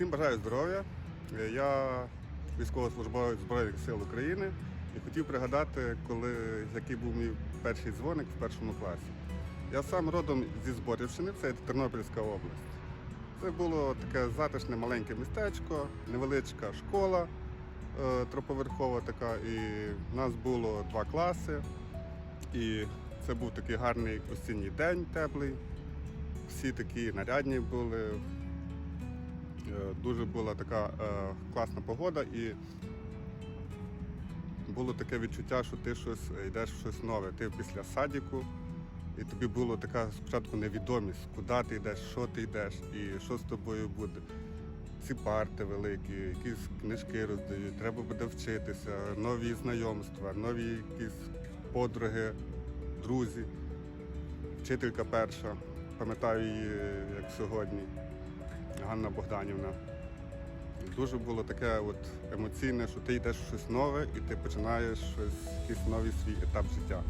Всім бажаю здоров'я. Е, Я військовослужбовець Збройних сил України і хотів пригадати, коли який був мій перший дзвоник в першому класі. Я сам родом зі Зборівщини, це Тернопільська область. Це було таке затишне маленьке містечко, невеличка школа е, троповерхова така, і в нас було два класи. І це був такий гарний осінній день теплий. Всі такі нарядні були, Дуже була така е, класна погода і було таке відчуття, що ти щось е, йдеш в щось нове. Ти після садіку, і тобі була така спочатку невідомість, куди ти йдеш, що ти йдеш і що з тобою буде. Ці парти великі, якісь книжки роздають, треба буде вчитися, нові знайомства, нові якісь подруги, друзі. Вчителька перша, пам'ятаю її як сьогодні. Ганна Богданівна. Дуже було таке от емоційне, що ти йдеш в щось нове і ти починаєш щось, якийсь новий свій етап життя.